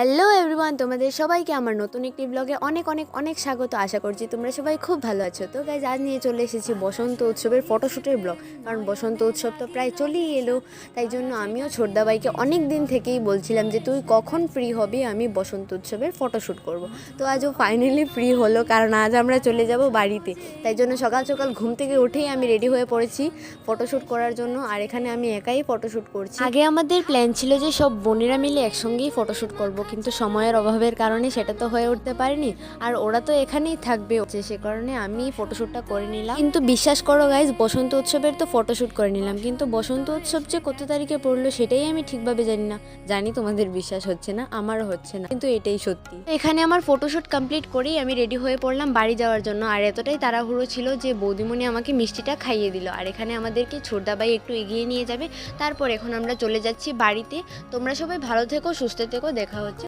Hello everyone তোমাদের সবাইকে আমার নতুন একটি ব্লগে অনেক অনেক অনেক স্বাগত। আশা করছি তোমরা সবাই খুব ভালো আছো। তো গাইজ আজ নিয়ে চলে এসেছি বসন্ত উৎসবের ফটোশ্যুটের ব্লগ কারণ বসন্ত উৎসব তো প্রায় চলেই এলো, তাই জন্য আমিও ছোটদাবাইকে অনেক দিন থেকেই বলছিলাম যে, তুই কখন ফ্রি হবি? আমি বসন্ত উৎসবের ফটোশ্যুট করব। তো আজও ফাইনালি ফ্রি হলো, কারণ আজ আমরা চলে যাব বাড়িতে। তাই জন্য সকাল সকাল ঘুম থেকে উঠেই আমি রেডি হয়ে পড়েছি ফটোশ্যুট করার জন্য, আর এখানে আমি একাই ফটোশ্যুট করছি। আগে আমাদের প্ল্যান ছিল যে সব বোনেরা মিলে একসঙ্গেই ফটোশ্যুট করব কিন্তু সময়ের অভাবের কারণে সেটা তো হয়ে উঠতে পারেনি। আর ওরা তো এখানেই থাকবে। সে কারণে আমি ফটোশ্যুটটা করে নিলাম। কিন্তু বিশ্বাস করো গাইজ বসন্ত উৎসবের তো ফটোশ্যুট করে নিলাম। কিন্তু বসন্ত উৎসব যে কত তারিখে পড়ল সেটাই আমি ঠিকভাবে জানি না। জানি তোমাদের বিশ্বাস হচ্ছে না, আমারও হচ্ছে না। কিন্তু এটাই সত্যি। এখানে আমার ফটোশ্যুট কমপ্লিট করেই আমি রেডি হয়ে পড়লাম বাড়ি যাওয়ার জন্য। আর এতটাই তাড়াহুড়ো ছিল যে বৌদিমণি আমাকে মিষ্টিটা খাইয়ে দিল। আর এখানে আমাদেরকে ছোটদাবাই একটু এগিয়ে নিয়ে যাবে। তারপর এখন আমরা চলে যাচ্ছি বাড়িতে। তোমরা সবাই ভালো থেকো, সুস্থ থেকো। দেখা হচ্ছে।